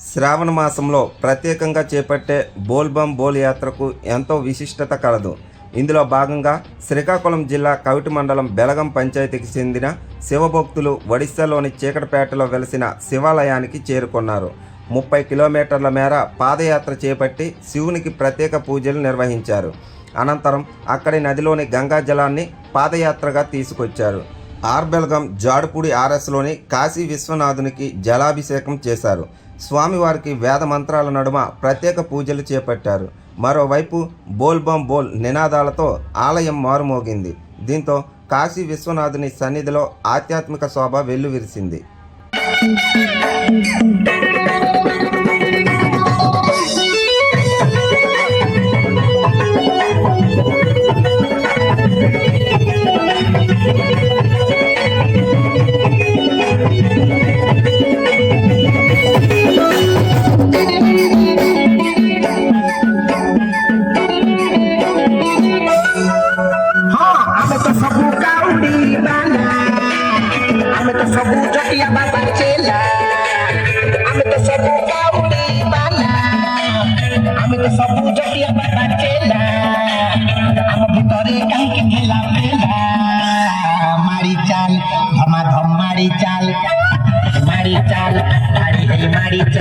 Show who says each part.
Speaker 1: శ్రావణ మాసంలో ప్రత్యేకంగా చేపట్టే బోల్బం బోల్ యాత్రకు ఎంతో విశిష్టత కలదు. ఇందులో భాగంగా శ్రీకాకుళం జిల్లా కవిటి మండలం బెలగం పంచాయతీకి చెందిన శివభక్తులు ఒడిశాలోని చీకటిపేటలో వెలసిన శివాలయానికి చేరుకున్నారు. ముప్పై కిలోమీటర్ల మేర పాదయాత్ర చేపట్టి శివునికి ప్రత్యేక పూజలు నిర్వహించారు. అనంతరం అక్కడి నదిలోని గంగా జలాన్ని పాదయాత్రగా తీసుకొచ్చారు. ఆర్బెల్గం జాడుపూడి ఆర్ఎస్లోని కాశీ విశ్వనాథునికి జలాభిషేకం చేశారు. స్వామివారికి వేద మంత్రాల నడుమ ప్రత్యేక పూజలు చేపట్టారు. మరోవైపు బోల్ బం బోల్ నినాదాలతో ఆలయం మారుమోగింది. దీంతో కాశీ విశ్వనాథుని సన్నిధిలో ఆధ్యాత్మిక శోభ వెల్లువిరిసింది.
Speaker 2: আমি তো সবু জটিয়া বাবার চেলা আমি তো সবু কাউরি বালা আমি তো সবু জটিয়া বাবার চেলা আমার ভিতরে কাইকে খেলা। মেলা মারি চাল ধমা ধম মারি চাল। মারি চাল মারি মারি চাল।